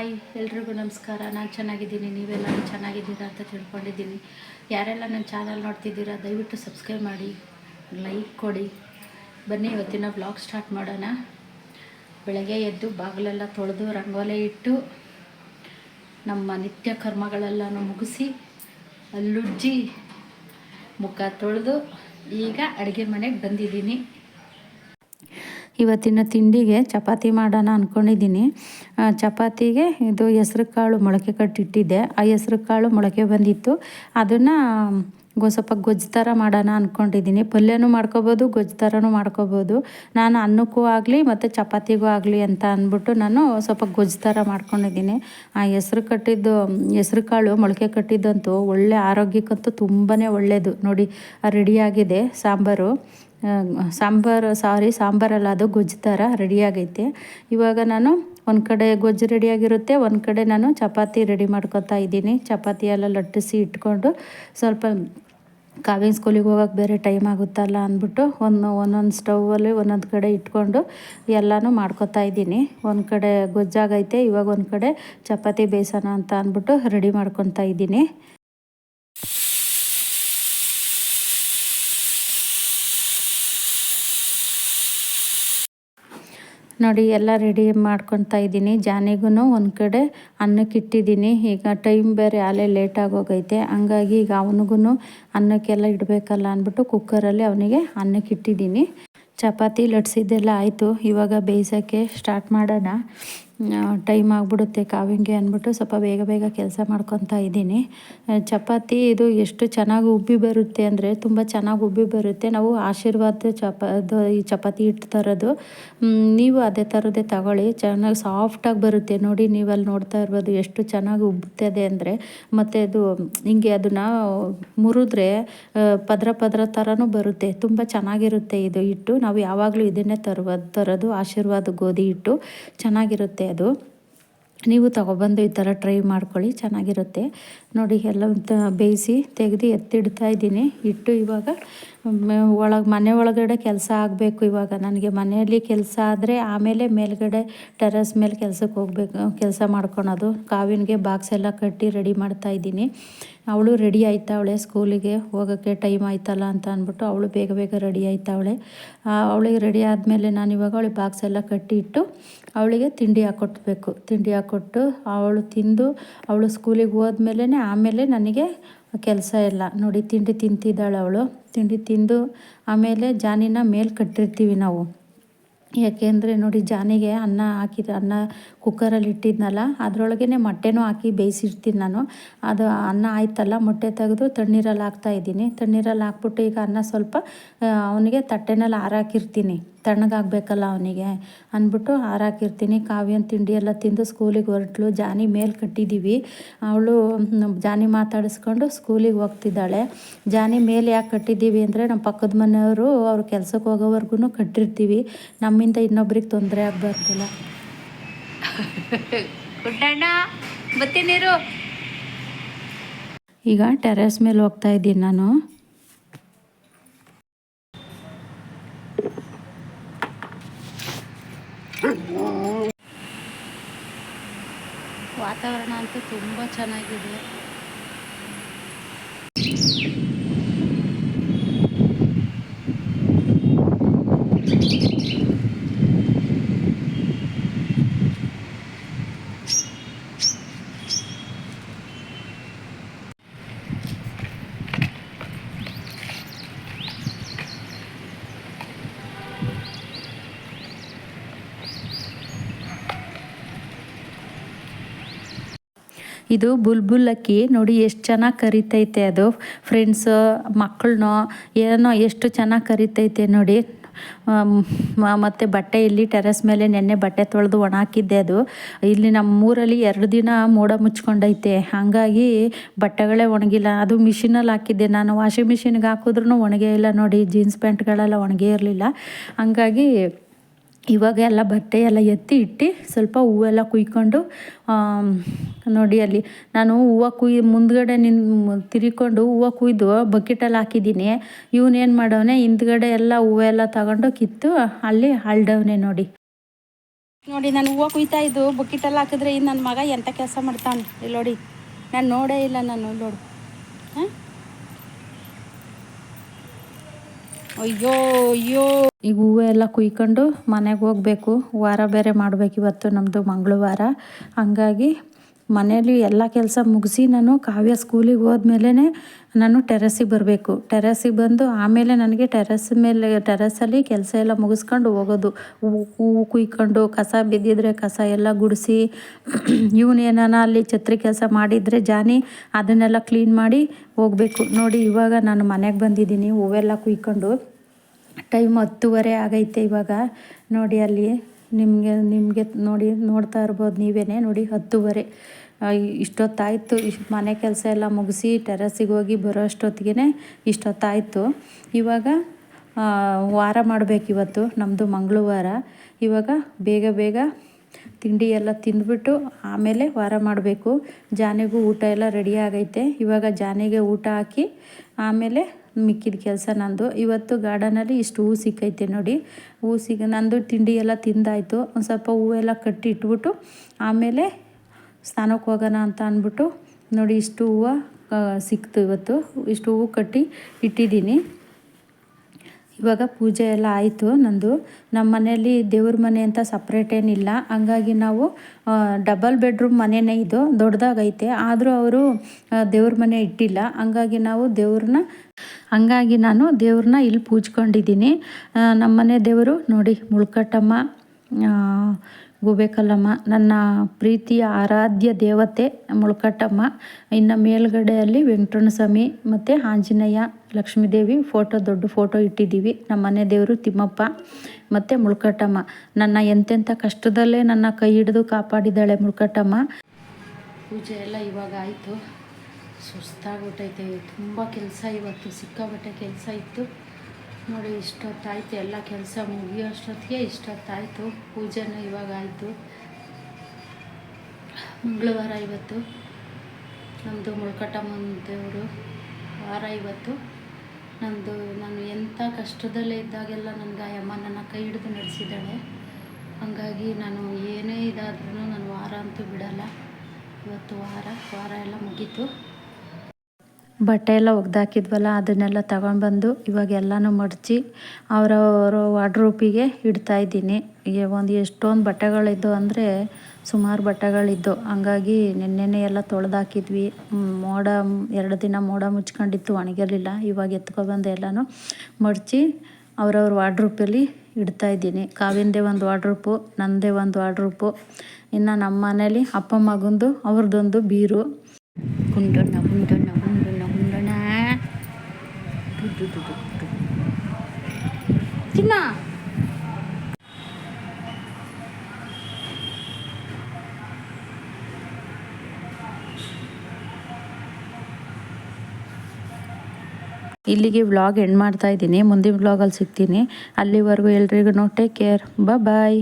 Hi, ಎಲ್ರಿಗೂ ನಮಸ್ಕಾರ. ನಾನು ಚೆನ್ನಾಗಿದ್ದೀನಿ. ನೀವೆಲ್ಲ ಚೆನ್ನಾಗಿದ್ದೀರಾ ಅಂತ ತಿಳ್ಕೊಂಡಿದ್ದೀನಿ. ಯಾರೆಲ್ಲ ನನ್ನ ಚಾನಲ್ ನೋಡ್ತಿದ್ದೀರಾ, ದಯವಿಟ್ಟು ಸಬ್ಸ್ಕ್ರೈಬ್ ಮಾಡಿ, ಲೈಕ್ ಕೊಡಿ. ಬನ್ನಿ, ಇವತ್ತಿನ ಬ್ಲಾಗ್ ಸ್ಟಾರ್ಟ್ ಮಾಡೋಣ. ಬೆಳಗ್ಗೆ ಎದ್ದು ಬಾಗಿಲೆಲ್ಲ ತೊಳೆದು ರಂಗೋಲೆ ಇಟ್ಟು ನಮ್ಮ ನಿತ್ಯ ಕರ್ಮಗಳೆಲ್ಲನೂ ಮುಗಿಸಿ ಅಲ್ಲುಜ್ಜಿ ಮುಖ ತೊಳೆದು ಈಗ ಅಡುಗೆ ಮನೆಗೆ ಬಂದಿದ್ದೀನಿ. ಇವತ್ತಿನ ತಿಂಡಿಗೆ ಚಪಾತಿ ಮಾಡೋಣ ಅಂದ್ಕೊಂಡಿದ್ದೀನಿ ಚಪಾತಿಗೆ ಇದು ಹೆಸ್ರು ಕಾಳು ಮೊಳಕೆ ಕಟ್ಟಿಟ್ಟಿದ್ದೆ. ಆ ಹೆಸ್ರು ಕಾಳು ಮೊಳಕೆ ಬಂದಿತ್ತು. ಅದನ್ನು ಸ್ವಲ್ಪ ಗೊಜ್ಜು ಥರ ಮಾಡೋಣ ಅಂದ್ಕೊಂಡಿದ್ದೀನಿ ಪಲ್ಯನೂ ಮಾಡ್ಕೊಬೋದು, ಗೊಜ್ಜು ಥರನೂ ಮಾಡ್ಕೊಬೋದು. ನಾನು ಅನ್ನಕ್ಕೂ ಆಗಲಿ ಮತ್ತು ಚಪಾತಿಗೂ ಆಗಲಿ ಅಂತ ಅಂದ್ಬಿಟ್ಟು ನಾನು ಸ್ವಲ್ಪ ಗೊಜ್ಜು ಥರ ಮಾಡ್ಕೊಂಡಿದ್ದೀನಿ. ಆ ಹೆಸ್ರು ಕಟ್ಟಿದ್ದು, ಹೆಸ್ರು ಕಾಳು ಮೊಳಕೆ ಕಟ್ಟಿದ್ದಂತೂ ಒಳ್ಳೆ ಆರೋಗ್ಯಕ್ಕಂತೂ ತುಂಬಾ ಒಳ್ಳೆಯದು ನೋಡಿ ರೆಡಿಯಾಗಿದೆ ಸಾಂಬಾರು. ಸಾಂಬಾರು, ಸಾರಿ ಸಾಂಬಾರಲ್ಲ ಅದು ಗೊಜ್ಜು ಥರ ರೆಡಿಯಾಗೈತೆ ಇವಾಗ ನಾನು ಒಂದು ಕಡೆ ಗೊಜ್ಜು ರೆಡಿಯಾಗಿರುತ್ತೆ ಒಂದು ಕಡೆ ನಾನು ಚಪಾತಿ ರೆಡಿ ಮಾಡ್ಕೊತಾ ಇದ್ದೀನಿ. ಚಪಾತಿ ಎಲ್ಲ ಲಟ್ಟಿಸಿ ಇಟ್ಕೊಂಡು ಸ್ವಲ್ಪ ಕಾವಿನ ಸ್ಕೂಲಿಗೆ ಹೋಗೋಕೆ ಬೇರೆ ಟೈಮ್ ಆಗುತ್ತಲ್ಲ ಅಂದ್ಬಿಟ್ಟು ಒಂದು ಒಂದೊಂದು ಸ್ಟೌವಲ್ಲಿ ಒಂದೊಂದು ಕಡೆ ಇಟ್ಕೊಂಡು ಎಲ್ಲನೂ ಮಾಡ್ಕೊತಾ ಇದ್ದೀನಿ. ಒಂದು ಕಡೆ ಗೊಜ್ಜಾಗೈತೆ, ಇವಾಗ ಒಂದು ಕಡೆ ಚಪಾತಿ ಬೇಯಿಸೋಣ ಅಂತ ಅಂದ್ಬಿಟ್ಟು ರೆಡಿ ಮಾಡ್ಕೊತಾ ಇದ್ದೀನಿ. ನೋಡಿ, ಎಲ್ಲ ರೆಡಿ ಮಾಡ್ಕೊತಾ ಇದ್ದೀನಿ. ಜಾನಿಗೂ ಒಂದು ಕಡೆ ಅನ್ನಕ್ಕೆ ಇಟ್ಟಿದ್ದೀನಿ. ಈಗ ಟೈಮ್ ಬೇರೆ, ಆಲೇ ಲೇಟ್ ಆಗೋಗೈತೆ. ಹಂಗಾಗಿ ಈಗ ಅವನಿಗೂ ಅನ್ನಕ್ಕೆಲ್ಲ ಇಡಬೇಕಲ್ಲ ಅಂದ್ಬಿಟ್ಟು ಕುಕ್ಕರಲ್ಲಿ ಅವನಿಗೆ ಅನ್ನಕ್ಕೆ ಇಟ್ಟಿದ್ದೀನಿ. ಚಪಾತಿ ಲಟ್ಸಿದ್ದೆಲ್ಲ ಆಯಿತು. ಇವಾಗ ಬೇಯಿಸೋಕ್ಕೆ ಸ್ಟಾರ್ಟ್ ಮಾಡೋಣ. ಟೈಮ್ ಆಗಿಬಿಡುತ್ತೆ ಕಾವಿಂಗೆ ಅಂದ್ಬಿಟ್ಟು ಸ್ವಲ್ಪ ಬೇಗ ಬೇಗ ಕೆಲಸ ಮಾಡ್ಕೊತಾ ಇದ್ದೀನಿ. ಚಪಾತಿ ಇದು ಎಷ್ಟು ಚೆನ್ನಾಗಿ ಉಬ್ಬಿ ಬರುತ್ತೆ ಅಂದರೆ ತುಂಬ ಚೆನ್ನಾಗಿ ಉಬ್ಬಿ ಬರುತ್ತೆ. ನಾವು ಆಶೀರ್ವಾದ ಚಪ ಈ ಚಪಾತಿ ಹಿಟ್ಟು ತರೋದು. ನೀವು ಅದೇ ಥರದೇ ತಗೊಳ್ಳಿ. ಚೆನ್ನಾಗಿ ಸಾಫ್ಟಾಗಿ ಬರುತ್ತೆ. ನೋಡಿ ನೀವು ಅಲ್ಲಿ ನೋಡ್ತಾ ಇರ್ಬೋದು ಎಷ್ಟು ಚೆನ್ನಾಗಿ ಉಬ್ಬುತ್ತದೆ ಅಂದರೆ. ಮತ್ತು ಅದು ಹಿಂಗೆ ಅದನ್ನು ಮುರಿದ್ರೆ ಪದ್ರ ಪದ್ರ ಥರನೂ ಬರುತ್ತೆ. ತುಂಬ ಚೆನ್ನಾಗಿರುತ್ತೆ ಇದು ಹಿಟ್ಟು ನಾವು ಯಾವಾಗಲೂ ಇದನ್ನೇ ತರುವ, ತರೋದು ಆಶೀರ್ವಾದ ಗೋಧಿ ಹಿಟ್ಟು. ಚೆನ್ನಾಗಿರುತ್ತೆ. ಅದು. ನೀವು ತಗೊಬಂದು ಈ ಥರ ಟ್ರೈ ಮಾಡ್ಕೊಳ್ಳಿ, ಚೆನ್ನಾಗಿರುತ್ತೆ. ನೋಡಿ ಎಲ್ಲ ಬೇಯಿಸಿ ತೆಗೆದು ಎತ್ತಿಡ್ತಾ ಇದ್ದೀನಿ. ಇಟ್ಟು ಇವಾಗ ಒಳಗೆ, ಮನೆ ಒಳಗಡೆ ಕೆಲಸ ಆಗಬೇಕು ಇವಾಗ. ನನಗೆ ಮನೆಯಲ್ಲಿ ಕೆಲಸ ಆದರೆ ಆಮೇಲೆ ಮೇಲ್ಗಡೆ ಟೆರಸ್ ಮೇಲೆ ಕೆಲಸಕ್ಕೆ ಹೋಗ್ಬೇಕು, ಕೆಲಸ ಮಾಡ್ಕೊಳೋದು. ಕಾವಿನಿಗೆ ಬಾಕ್ಸ್ ಎಲ್ಲ ಕಟ್ಟಿ ರೆಡಿ ಮಾಡ್ತಾ ಇದ್ದೀನಿ. ಅವಳು ರೆಡಿ ಆಯ್ತಾವಳೆ ಸ್ಕೂಲಿಗೆ, ಹೋಗೋಕ್ಕೆ ಟೈಮ್ ಆಯ್ತಲ್ಲ ಅಂತ ಅಂದ್ಬಿಟ್ಟು ಅವಳು ಬೇಗ ಬೇಗ ರೆಡಿ ಆಯ್ತಾವಳೆ. ಅವಳಿಗೆ ರೆಡಿ ಆದಮೇಲೆ ನಾನು ಇವಾಗ ಅವಳಿಗೆ ಬಾಕ್ಸ್ ಎಲ್ಲ ಕಟ್ಟಿ ಇಟ್ಟು ಅವಳಿಗೆ ತಿಂಡಿ ಹಾಕ್ಕೊಟ್ಬೇಕು ತಿಂಡಿ ಹಾಕ್ಕೊಟ್ಟು ಅವಳು ತಿಂದು ಅವಳು ಸ್ಕೂಲಿಗೆ ಹೋದ್ಮೇಲೆ ಆಮೇಲೆ ನನಗೆ ಕೆಲಸ ಇಲ್ಲ ನೋಡಿ, ತಿಂಡಿ ತಿಂತಿದ್ದಾಳೆ ಅವಳು. ತಿಂಡಿ ತಿಂದು ಆಮೇಲೆ ಜಾನಿನ ಮೇಲೆ ಕಟ್ಟಿರ್ತೀವಿ ನಾವು. ಯಾಕೆಂದರೆ ನೋಡಿ ಜಾನಿಗೆ ಅನ್ನ ಹಾಕಿದ, ಅನ್ನ ಕುಕ್ಕರಲ್ಲಿ ಇಟ್ಟಿದ್ನಲ್ಲ ಅದರೊಳಗೇ ಮೊಟ್ಟೆನೂ ಹಾಕಿ ಬೇಯಿಸಿರ್ತೀನಿ ನಾನು. ಅದು ಅನ್ನ ಆಯ್ತಲ್ಲ, ಮೊಟ್ಟೆ ತೆಗೆದು ತಣ್ಣೀರಲ್ಲಿ ಹಾಕ್ತಾಯಿದ್ದೀನಿ ತಣ್ಣೀರಲ್ಲಿ ಹಾಕ್ಬಿಟ್ಟು ಈಗ ಅನ್ನ ಸ್ವಲ್ಪ ಅವನಿಗೆ ತಟ್ಟೆನಲ್ಲಿ ಹಾರಾಕಿರ್ತೀನಿ ತಣ್ಣಗಾಗಬೇಕಲ್ಲ ಅವನಿಗೆ ಅಂದ್ಬಿಟ್ಟು ಹಾರಾಕಿರ್ತೀನಿ ಕಾವ್ಯನ ತಿಂಡಿ ಎಲ್ಲ ತಿಂದು ಸ್ಕೂಲಿಗೆ ಹೊರಟ್ಲು. ಜಾನಿ ಮೇಲೆ ಕಟ್ಟಿದ್ದೀವಿ ಅವಳು ಜಾನಿ ಮಾತಾಡಿಸ್ಕೊಂಡು ಸ್ಕೂಲಿಗೆ ಹೋಗ್ತಿದ್ದಾಳೆ. ಜಾನಿ ಮೇಲೆ ಯಾಕೆ ಕಟ್ಟಿದ್ದೀವಿ ಅಂದರೆ, ನಮ್ಮ ಪಕ್ಕದ ಮನೆಯವರು ಅವ್ರ ಕೆಲಸಕ್ಕೆ ಹೋಗೋವರೆಗೂ ಕಟ್ಟಿರ್ತೀವಿ. ನಮ್ಮಿಂದ ಇನ್ನೊಬ್ರಿಗೆ ತೊಂದರೆ ಆಗಬಾರ್ದಲ್ಲ? ಗುಡ್ಡಣ್ಣ ಬತ್ತೀನಿರು. ಈಗ ಟೆರೆಸ್ ಮೇಲೆ ಹೋಗ್ತಾ ಇದ್ದೀನಿ ನಾನು. ವಾತಾವರಣ ಅಂತೂ ತುಂಬ ಚೆನ್ನಾಗಿದೆ. ಇದು ಬುಲ್ಬುಲ್ ಅಕ್ಕಿ ನೋಡಿ ಎಷ್ಟು ಚೆನ್ನಾಗಿ ಕರಿತೈತೆ ಅದು. ಫ್ರೆಂಡ್ಸು ಮಕ್ಕಳನ್ನೋ ಏನೋ ಎಷ್ಟು ಚೆನ್ನಾಗಿ ಕರಿತೈತೆ ನೋಡಿ. ಮತ್ತು ಬಟ್ಟೆ ಇಲ್ಲಿ ಟೆರೆಸ್ ಮೇಲೆ ನೆನ್ನೆ ಬಟ್ಟೆ ತೊಳೆದು ಒಣ ಹಾಕಿದ್ದೆ ಅದು. ಇಲ್ಲಿ ನಮ್ಮ ಊರಲ್ಲಿ ಎರಡು ದಿನ ಮೋಡ ಮುಚ್ಕೊಂಡೈತೆ. ಹಾಗಾಗಿ ಬಟ್ಟೆಗಳೇ ಒಣಗಿಲ್ಲ. ಅದು ಮಿಷಿನಲ್ಲಿ ಹಾಕಿದ್ದೆ ನಾನು. ವಾಷಿಂಗ್ ಮಿಷಿನ್ಗೆ ಹಾಕಿದ್ರೂ ಒಣಗೇ ಇಲ್ಲ ನೋಡಿ. ಜೀನ್ಸ್ ಪ್ಯಾಂಟ್ಗಳೆಲ್ಲ ಒಣಗೇ ಇರಲಿಲ್ಲ. ಹಂಗಾಗಿ ಇವಾಗ ಎಲ್ಲ ಬಟ್ಟೆ ಎಲ್ಲ ಎತ್ತಿ ಇಟ್ಟು ಸ್ವಲ್ಪ ಹೂವೆಲ್ಲ ಕುಯ್ಕೊಂಡು ನೋಡಿ ಅಲ್ಲಿ ನಾನು ಹೂವು ಕುಯ್, ಮುಂದ್ಗಡೆ ನಿನ್ನ ತಿರ್ಕೊಂಡು ಹೂವು ಕುಯ್ದು ಬಕೆಟಲ್ಲಿ ಹಾಕಿದ್ದೀನಿ. ಇವನೇನು ಮಾಡವನೆ, ಹಿಂದ್ಗಡೆ ಎಲ್ಲ ಹೂವೆಲ್ಲ ತಗೊಂಡು ಕಿತ್ತು ಅಲ್ಲಿ ಅಳ್ಡವನೆ ನೋಡಿ. ನೋಡಿ, ನಾನು ಹೂವು ಕುಯ್ತಾ ಇದ್ದು ಬಕೆಟಲ್ಲಿ ಹಾಕಿದ್ರೆ ಇನ್ನು ನನ್ನ ಮಗ ಎಂಥ ಕೆಲಸ ಮಾಡ್ತಾನೆ? ಇಲ್ಲಿ ನೋಡಿ. ನಾನು ನೋಡೇ ಇಲ್ಲ ನಾನು, ನೋಡು. ಹಾಂ? ಅಯ್ಯೋ ಅಯ್ಯೋ. ಈಗ ಹೂವು ಎಲ್ಲ ಕುಯ್ಕೊಂಡು ಮನೆಗೆ ಹೋಗಬೇಕು. ವಾರ ಬೇರೆ ಮಾಡಬೇಕು ಇವತ್ತು ನಮ್ಮದು ಮಂಗಳವಾರ. ಹಂಗಾಗಿ ಮನೇಲಿ ಎಲ್ಲ ಕೆಲಸ ಮುಗಿಸಿ ನಾನು ಕಾವ್ಯ ಸ್ಕೂಲಿಗೆ ಹೋದ್ಮೇಲೆ ನಾನು ಟೆರೆಸಿಗೆ ಬರಬೇಕು. ಟೆರೆಸಿಗೆ ಬಂದು ಆಮೇಲೆ ನನಗೆ ಟೆರೆಸ್ ಮೇಲೆ ಟೆರೆಸಲ್ಲಿ ಕೆಲಸ ಎಲ್ಲ ಮುಗಿಸ್ಕೊಂಡು ಹೋಗೋದು. ಹೂವು ಹೂವು ಕುಯ್ಕೊಂಡು ಕಸ ಬಿದ್ದಿದ್ರೆ ಕಸ ಎಲ್ಲ ಗುಡಿಸಿ ಇವನು ಏನಾನ ಅಲ್ಲಿ ಛತ್ರಿ ಕೆಲಸ ಮಾಡಿದರೆ ಜಾನಿ ಅದನ್ನೆಲ್ಲ ಕ್ಲೀನ್ ಮಾಡಿ ಹೋಗಬೇಕು. ನೋಡಿ ಇವಾಗ ನಾನು ಮನೆಗೆ ಬಂದಿದ್ದೀನಿ ಹೂವೆಲ್ಲ ಕುಯ್ಕೊಂಡು. ಟೈಮ್ ಹತ್ತುವರೆ ಆಗೈತೆ ಇವಾಗ. ನೋಡಿ ಅಲ್ಲಿ ನಿಮಗೆ ನಿಮಗೆ ನೋಡಿ ನೋಡ್ತಾ ಇರ್ಬೋದು ನೀವೇ ನೋಡಿ ಹತ್ತುವರೆ. ಇಷ್ಟೊತ್ತಾಯಿತು. ಇಷ್ಟು ಮನೆ ಕೆಲಸ ಎಲ್ಲ ಮುಗಿಸಿ ಟೆರಸಿಗೆ ಹೋಗಿ ಬರೋ ಅಷ್ಟೊತ್ತಿಗೆ ಇಷ್ಟೊತ್ತಾಯಿತು. ಇವಾಗ ವಾರ ಮಾಡಬೇಕಿವತ್ತು ನಮ್ಮದು ಮಂಗಳವಾರ. ಇವಾಗ ಬೇಗ ಬೇಗ ತಿಂಡಿ ಎಲ್ಲ ತಿಂದ್ಬಿಟ್ಟು ಆಮೇಲೆ ವಾರ ಮಾಡಬೇಕು. ಜಾನೆಗೂ ಊಟ ಎಲ್ಲ ರೆಡಿ ಆಗೈತೆ. ಇವಾಗ ಜಾನೆಗೆ ಊಟ ಹಾಕಿ ಆಮೇಲೆ ಮಿಕ್ಕಿದ ಕೆಲಸ ನಂದು. ಇವತ್ತು ಗಾರ್ಡನಲ್ಲಿ ಇಷ್ಟು ಹೂ ಸಿಕ್ಕೈತೆ ನೋಡಿ. ಹೂ ಸಿಗ ನಂದು ತಿಂಡಿ ಎಲ್ಲ ತಿಂದಾಯಿತು. ಒಂದು ಸ್ವಲ್ಪ ಹೂವೆಲ್ಲ ಕಟ್ಟಿ ಇಟ್ಬಿಟ್ಟು ಆಮೇಲೆ ಸ್ನಾನಕ್ಕೆ ಹೋಗೋಣ ಅಂತ ಅಂದ್ಬಿಟ್ಟು ನೋಡಿ ಇಷ್ಟು ಹೂವು ಸಿಕ್ತು ಇವತ್ತು. ಇಷ್ಟು ಹೂವು ಕಟ್ಟಿ ಇಟ್ಟಿದ್ದೀನಿ. ಇವಾಗ ಪೂಜೆ ಎಲ್ಲ ಆಯಿತು ನಂದು. ನಮ್ಮ ಮನೆಯಲ್ಲಿ ದೇವ್ರ ಮನೆ ಅಂತ ಸಪ್ರೇಟ್ ಏನಿಲ್ಲ. ಹಂಗಾಗಿ ನಾವು ಡಬಲ್ ಬೆಡ್ರೂಮ್ ಮನೆಯೇ ಇದು. ದೊಡ್ಡದಾಗೈತೆ. ಆದರೂ ಅವರು ದೇವ್ರ ಮನೆ ಇಟ್ಟಿಲ್ಲ. ಹಂಗಾಗಿ ನಾವು ದೇವ್ರನ್ನ, ಹಂಗಾಗಿ ನಾನು ದೇವ್ರನ್ನ ಇಲ್ಲಿ ಪೂಜ್ಕೊಂಡಿದ್ದೀನಿ. ನಮ್ಮ ಮನೆ ದೇವರು ನೋಡಿ ಮುಳ್ಕಟ್ಟಮ್ಮ ಗೂಬೇಕಲ್ಲಮ್ಮ? ನನ್ನ ಪ್ರೀತಿಯ ಆರಾಧ್ಯ ದೇವತೆ ಮುಳ್ಕಟ್ಟಮ್ಮ. ಇನ್ನು ಮೇಲ್ಗಡೆಯಲ್ಲಿ ವೆಂಕಟರಮಣ ಸ್ವಾಮಿ ಮತ್ತು ಆಂಜನೇಯ ಲಕ್ಷ್ಮೀದೇವಿ ಫೋಟೋ, ದೊಡ್ಡ ಫೋಟೋ ಇಟ್ಟಿದ್ದೀವಿ. ನಮ್ಮ ಮನೆ ದೇವರು ತಿಮ್ಮಪ್ಪ ಮತ್ತು ಮುಳ್ಕಟ್ಟಮ್ಮ. ನನ್ನ ಎಂತೆಂಥ ಕಷ್ಟದಲ್ಲೇ ನನ್ನ ಕೈ ಹಿಡಿದು ಕಾಪಾಡಿದ್ದಾಳೆ ಮುಳ್ಕಟ್ಟಮ್ಮ. ಪೂಜೆ ಎಲ್ಲ ಇವಾಗ ಆಯಿತು. ಸುಸ್ತಾಗ್ಬಿಟ್ಟೈತೆ. ತುಂಬ ಕೆಲಸ ಇವತ್ತು. ಸಿಕ್ಕಾಬಟ್ಟೆ ಕೆಲಸ ಇತ್ತು. ನೋಡಿ, ಇಷ್ಟೊತ್ತಾಯಿತು. ಎಲ್ಲ ಕೆಲಸ ಮುಗಿಯೋಷ್ಟೊತ್ತಿಗೆ ಇಷ್ಟೊತ್ತಾಯಿತು. ಪೂಜೆನೂ ಇವಾಗ ಆಯಿತು. ಮಂಗಳವಾರ ಇವತ್ತು. ನಮ್ಮದು ಮುಳ್ಕಟ್ಟಮ್ಮನ ದೇವರು ವಾರ ಇವತ್ತು. ನಂದು, ನಾನು ಎಂಥ ಕಷ್ಟದಲ್ಲೇ ಇದ್ದಾಗೆಲ್ಲ ನನಗೆ ಅಮ್ಮ ನನ್ನ ಕೈ ಹಿಡಿದು ನಡೆಸಿದ್ದಾಳೆ. ಹಾಗಾಗಿ ನಾನು ಏನೇ ಇದಾದ್ರೂ ನಾನು ವಾರ ಅಂತೂ ಬಿಡಲ್ಲ. ಇವತ್ತು ವಾರ ವಾರ ಎಲ್ಲ ಮುಗೀತು. ಬಟ್ಟೆ ಎಲ್ಲ ಒಗ್ದಾಕಿದ್ವಲ್ಲ, ಅದನ್ನೆಲ್ಲ ತಗೊಂಡ್ಬಂದು ಇವಾಗ ಎಲ್ಲನೂ ಮಡಚಿ ಅವರವರ ವಾರ್ಡ್ರೂಪಿಗೆ ಇಡ್ತಾ ಇದ್ದೀನಿ. ಈಗ ಒಂದು ಎಷ್ಟೊಂದು ಬಟ್ಟೆಗಳಿದ್ದು ಅಂದರೆ ಸುಮಾರು ಬಟ್ಟೆಗಳಿದ್ದು. ಹಂಗಾಗಿ ನಿನ್ನೆನೇ ಎಲ್ಲ ತೊಳೆದಾಕಿದ್ವಿ. ಮೋಡ, ಎರಡು ದಿನ ಮೋಡ ಮುಚ್ಕೊಂಡಿತ್ತು, ಒಣಗಿರಲಿಲ್ಲ. ಇವಾಗ ಎತ್ಕೊಬಂದು ಎಲ್ಲನೂ ಮಡಚಿ ಅವರವ್ರ ವಾರ್ಡ್ರೂಪಲ್ಲಿ ಇಡ್ತಾ ಇದ್ದೀನಿ. ಕಾವಿಂದೇ ಒಂದು ವಾರ್ಡ್ರೂಪು ನನ್ನದೇ ಒಂದು ವಾರ್ಡ್ರೂಪು. ಇನ್ನು ನಮ್ಮ ಮನೇಲಿ ಅಪ್ಪ ಮಗಂದು, ಅವ್ರದ್ದೊಂದು ಬೀರು. ಕುಂಡಣ್ಣ ಕುಂಡಣ್ಣ ಚಿನ್ನ ಇಲ್ಲಿಗೆ ವ್ಲಾಗ್ ಎಂಡ್ ಮಾಡ್ತಾ ಇದ್ದೀನಿ. ಮುಂದಿನ ವ್ಲಾಗಲ್ಲಿ ಸಿಗ್ತೀನಿ. ಅಲ್ಲಿವರೆಗೂ ಎಲ್ರಿಗೂ ಟೇಕ್ ಕೇರ್ ಬಾಯ್